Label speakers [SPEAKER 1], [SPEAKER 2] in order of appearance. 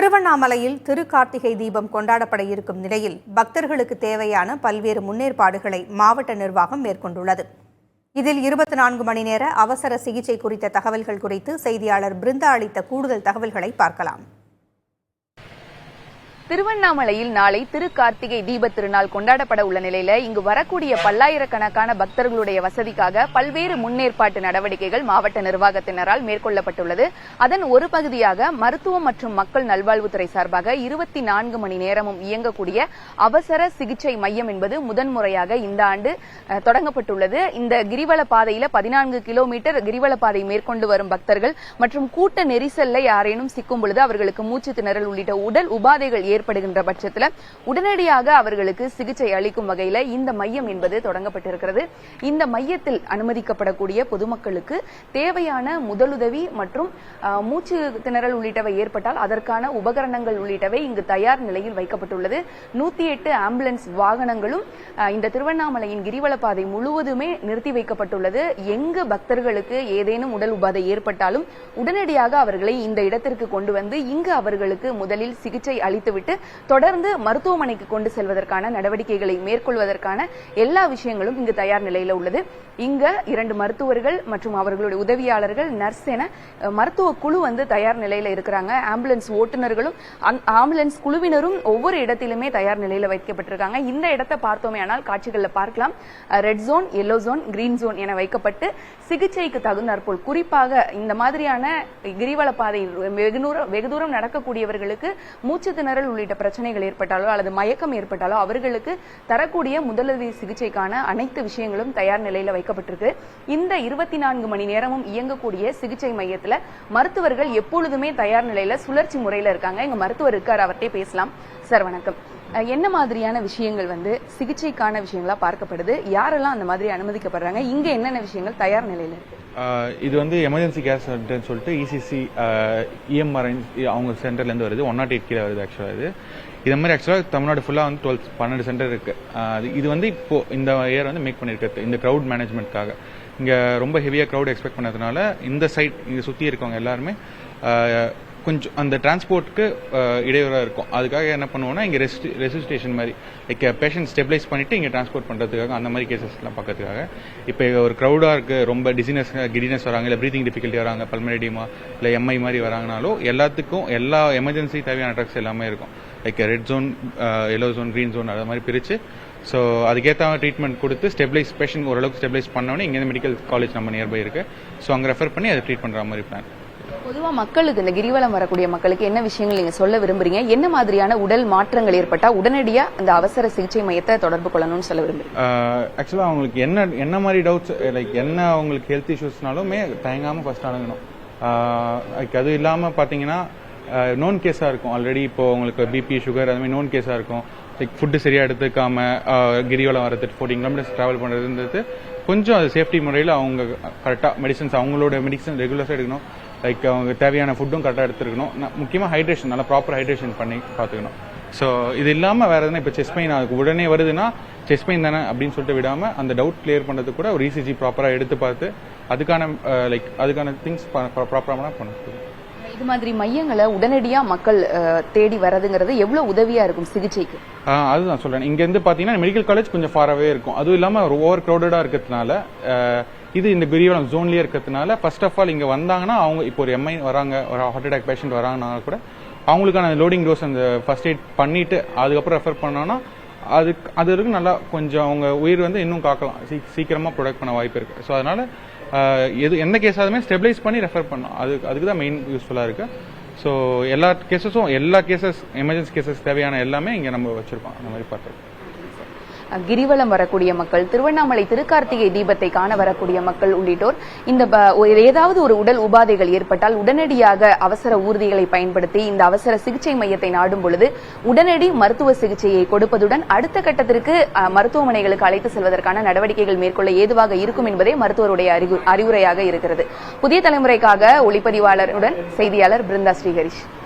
[SPEAKER 1] திருவண்ணாமலையில் திருக்கார்த்திகை தீபம் கொண்டாடப்பட இருக்கும் நிலையில் பக்தர்களுக்கு தேவையான பல்வேறு முன்னேற்பாடுகளை மாவட்ட நிர்வாகம் மேற்கொண்டுள்ளது. இதில் இருபத்தி நான்கு மணி நேர அவசர சிகிச்சை குறித்த தகவல்கள் குறித்து செய்தியாளர் பிருந்தா அளித்த கூடுதல் தகவல்களை பார்க்கலாம்.
[SPEAKER 2] திருவண்ணாமலையில் நாளை திருக்கார்த்திகை தீபத் திருநாள் கொண்டாடப்பட உள்ள நிலையில இங்கு வரக்கூடிய பல்லாயிரக்கணக்கான பக்தர்களுடைய வசதிக்காக பல்வேறு முன்னேற்பாட்டு நடவடிக்கைகள் மாவட்ட நிர்வாகத்தினரால் மேற்கொள்ளப்பட்டுள்ளது. அதன் ஒரு பகுதியாக மருத்துவம் மற்றும் மக்கள் நல்வாழ்வுத்துறை சார்பாக இருபத்தி நான்கு மணி நேரமும் இயங்கக்கூடிய அவசர சிகிச்சை மையம் என்பது முதன்முறையாக இந்த ஆண்டு தொடங்கப்பட்டுள்ளது. இந்த கிரிவல பாதையில பதினான்கு கிலோமீட்டர் கிரிவல பாதை மேற்கொண்டு வரும் பக்தர்கள் மற்றும் கூட்ட நெரிசல்ல யாரேனும் சிக்கும் பொழுது அவர்களுக்கு மூச்சு திணறல் உள்ளிட்ட உடல் உபாதைகள் ஏற்படுகின்ற பட்சத்தில் உடனடியாக அவர்களுக்கு சிகிச்சை அளிக்கும் வகையில் இந்த மையம் என்பது தொடங்கப்பட்டிருக்கிறது. இந்த மையத்தில் அனுமதிக்கப்படக்கூடிய பொதுமக்களுக்கு தேவையான முதலுதவி மற்றும் மூச்சு திணறல் உள்ளிட்டவை ஏற்பட்டால் அதற்கான உபகரணங்கள் உள்ளிட்டவை இங்கு தயார் நிலையில் வைக்கப்பட்டுள்ளது. நூத்தி எட்டு ஆம்புலன்ஸ் வாகனங்களும் இந்த திருவண்ணாமலையின் கிரிவலப்பாதை முழுவதுமே நிறுத்தி வைக்கப்பட்டுள்ளது. எங்கு பக்தர்களுக்கு ஏதேனும் உடல் உபாதை ஏற்பட்டாலும் உடனடியாக அவர்களை இந்த இடத்திற்கு கொண்டு வந்து இங்கு அவர்களுக்கு முதலில் சிகிச்சை அளித்துவிட்டு தொடர்ந்து மருத்துவமனைக்கு கொண்டு செல்வதற்கான நடவடிக்கைகளை மேற்கொள்வதற்கான எல்லா விஷயங்களும் இங்கு தயார் நிலையில உள்ளது. இங்க இரண்டு மருத்துவர்கள் மற்றும் அவர்களுடைய உதவியாளர்கள் நர்ஸ் என மருத்துவ குழு வந்து தயார் நிலையில இருக்கிறாங்க. ஆம்புலன்ஸ் ஓட்டுநர்களும் ஆம்புலன்ஸ் குழுவினரும் ஒவ்வொரு இடத்திலுமே தயார் நிலையில வைக்கப்பட்டிருக்காங்க. இந்த இடத்தை பார்த்தோமே ஆனால் காட்சிகள்ல பார்க்கலாம். Red zone yellow zone green zone என வைக்கப்பட்டு சிகிச்சைக்கு தகுந்தாற்போல் குறிப்பாக இந்த மாதிரியான கிரிவல பாதை வெகு தூரம் நடக்கக்கூடியவர்களுக்கு மூச்சு திணறல் உள்ளிட்ட பிரச்சனைகள் ஏற்பட்டாலோ அல்லது மயக்கம் ஏற்பட்டாலோ அவர்களுக்கு தரக்கூடிய முதலுதவி சிகிச்சைக்கான அனைத்து விஷயங்களும் தயார் நிலையில வைக்கப்பட்டிருக்கு. இந்த இருபத்தி நான்கு மணி நேரமும் இயங்கக்கூடிய சிகிச்சை மையத்துல மருத்துவர்கள் எப்பொழுதுமே தயார் நிலையில சுழற்சி முறையில இருக்காங்க. எங்க மருத்துவர் இருக்கார் அவர்கிட்ட பேசலாம். சார் வணக்கம். என்ன மாதிரியான விஷயங்கள் வந்து சிகிச்சைக்கான விஷயங்களா பார்க்கப்படுது? யாரெல்லாம் அந்த மாதிரி அனுமதிக்கப்படுறாங்க? இங்க என்னென்ன விஷயங்கள் தயார் நிலையில இருக்கு?
[SPEAKER 3] இது வந்து எமர்ஜென்சி கேஸ் சென்டர்னு சொல்லிட்டு இசிசி இஎம்ஆர் அவங்க சென்டர்லேருந்து வருது. ஒன் நாட் எயிட் கீழே வருது ஆக்சுவலாக இது. இது மாதிரி ஆக்சுவலாக தமிழ்நாடு ஃபுல்லாக வந்து டுவெல் பன்னெண்டு சென்டர் இருக்குது அது- இது வந்து இப்போ இந்த இயர் வந்து மேக் பண்ணியிருக்கிறது இந்த க்ரௌட் மேனேஜ்மெண்ட்காக இங்கே ரொம்ப ஹெவியாக க்ரௌட் எக்ஸ்பெக்ட் பண்ணதுனால இந்த சைட் இங்கே சுற்றி இருக்கவங்க எல்லாருமே கொஞ்சம் அந்த டிரான்ஸ்போர்ட்டுக்கு இடையூறாக இருக்கும். அதுக்காக என்ன பண்ணுவோம்னா இங்கே ரெஸ்ட் ரெசிஸ்டேஷன் மாதிரி லைக் பேஷண்ட் ஸ்டெபிலைஸ் பண்ணிட்டு இங்கே டிரான்ஸ்போர்ட் பண்ணுறதுக்காக அந்த மாதிரி கேசஸ்லாம் பார்க்கறதுக்காக. இப்போ ஒரு க்ரௌடாக இருக்கு ரொம்ப டிசினஸ் கிடினஸ் வராங்க இல்லை ப்ரீதிங் டிஃபிகல்ட்டி வராங்க பல்மனடிமா இல்லை எம்ஐ மாதிரி வராங்கனாலும் எல்லாத்துக்கும் எல்லா எமர்ஜென்சி தேவையான ட்ரக்ஸ் எல்லாமே இருக்கும். Like red zone yellow zone green zone அது மாதிரி பிரித்து ஸோ அதுக்கேற்ற ட்ரீட்மெண்ட் கொடுத்து ஸ்டெபிலைஸ் பேஷண்ட் ஓரளவுக்கு ஸ்டெபிலைஸ் பண்ணோன்னே இங்கே மெடிக்கல் காலேஜ் நம்ம நியர்பை இருக்குது ஸோ அங்கே ரெஃபர் பண்ணி அதை ட்ரீட் பண்ணுற மாதிரி பிளான்
[SPEAKER 2] பொதுவா மக்களுக்கு இந்த கிரிவலம் வரக்கூடிய மக்களுக்கு என்ன விஷயங்கள் நீங்க சொல்ல விரும்புறீங்க? என்ன மாதிரியான உடல் மாற்றங்கள் ஏற்பட்டா உடனடியா அந்த அவசர சிகிச்சை மையத்தை தொடர்பு கொள்ளணும்னு சொல்ல விரும்புறீங்க?
[SPEAKER 3] ஆக்சுவலாக அவங்களுக்கு என்ன என்ன மாதிரி டவுட்ஸ் லைக் என்ன அவங்களுக்கு ஹெல்த் இஷ்யூஸ்னாலுமே தயங்காமல் ஃபர்ஸ்ட் அணுகணும் லைக் அது இல்லாமல் பார்த்தீங்கன்னா நோன் கேஸாக இருக்கும். ஆல்ரெடி இப்போ உங்களுக்கு பிபி சுகர் அது மாதிரி நோன் கேஸாக இருக்கும். லைக் ஃபுட்டு சரியாக எடுத்துக்காம கிரிவலம் வரது ஃபோர்டீன் கிலோமீட்டர்ஸ் ட்ராவல் பண்ணுறதுன்றது கொஞ்சம் அது சேஃப்டி முறையில் அவங்க கரெக்டாக மெடிசன்ஸ் அவங்களோட மெடிசன் ரெகுலர்ஸாக எடுக்கணும். லைக் அவங்க தேவையான ஃபுட்டும் கரெக்டாக எடுத்துருக்கணும். முக்கியமாக ஹைட்ரேஷன் நல்லா ப்ராப்பர் ஹைட்ரேஷன் பண்ணி பார்த்துக்கணும். ஸோ இது இல்லாமல் வேறு எதுனா இப்போ செஸ்ட் பெயின் அதுக்கு உடனே வருதுன்னா செஸ்ட் பெயின் தானே அப்படின்னு சொல்லிட்டு விடாமல் அந்த டவுட் கிளியர் பண்ணுறதுக்கு கூட ஒரு இசிஜி ப்ராப்பராக எடுத்து பார்த்து அதுக்கான லைக் அதுக்கான திங்ஸ் ப்ராப்பராக பண்ணணும்
[SPEAKER 2] இது மாதிரி மையங்களை உடனடியா மக்கள் தேடி வர்றதுங்கிறது எவ்வளவு உதவியா இருக்கும் சிகிச்சைக்கு?
[SPEAKER 3] அதுதான் சொல்றேன். இங்க இருந்து பாத்தீங்கன்னா மெடிக்கல் காலேஜ் கொஞ்சம் ஃபாராவே இருக்கும். அதுவும் இல்லாம ஓவர் க்ரௌடடா இருக்கிறதுனால இது இந்த கிரிவலம் ஜோன்லயே இருக்கிறதுனால ஃபர்ஸ்ட் ஆஃப் ஆல் இங்க வந்தாங்கன்னா அவங்க இப்போ ஒரு எம்ஐ வராங்க ஒரு ஹார்ட் அட்டாக் பேஷண்ட் வராங்கன்னா கூட அவங்களுக்கான லோடிங் டோஸ் அந்த ஃபர்ஸ்ட் எய்ட் பண்ணிட்டு அதுக்கப்புறம் ரெஃபர் பண்ணோம்னா அதுக்கு அது வரைக்கும் நல்லா கொஞ்சம் அவங்க உயிர் வந்து இன்னும் காக்கலாம். சீ- சீக்கிரமா ப்ரொடக்ட் பண்ண வாய்ப்பு இருக்கு. ஸோ அதனால எது எந்த கேஸாலுமே ஸ்டெபிலைஸ் பண்ணி ரெஃபர் பண்ணணும். அது அதுக்கு தான் மெயின் யூஸ்ஃபுல்லா இருக்கு. ஸோ எல்லா கேசஸும் எல்லா கேசஸ் எமர்ஜென்சி கேசஸ் தேவையான எல்லாமே இங்கே நம்ம வச்சிருக்கோம். அந்த மாதிரி பார்த்துருக்கோம்.
[SPEAKER 2] கிரிவலம் வரக்கூடிய மக்கள் திருவண்ணாமலை திருக்கார்த்திகை தீபத்தை காண வரக்கூடிய மக்கள் உள்ளிட்டோர் இந்த ஏதாவது ஒரு உடல் உபாதைகள் ஏற்பட்டால் உடனடியாக அவசர ஊர்திகளை பயன்படுத்தி இந்த அவசர சிகிச்சை மையத்தை நாடும் பொழுது உடனடி மருத்துவ சிகிச்சையை கொடுப்பதுடன் அடுத்த கட்டத்திற்கு மருத்துவமனைகளுக்கு அழைத்து செல்வதற்கான நடவடிக்கைகள் மேற்கொள்ள ஏதுவாக இருக்கும் என்பதே மருத்துவருடைய அறிவு- அறிவுரையாக இருக்கிறது. புதிய தலைமுறைக்காக ஒளிப்பதிவாளருடன் செய்தியாளர் பிருந்தா ஸ்ரீஹரிஷ்.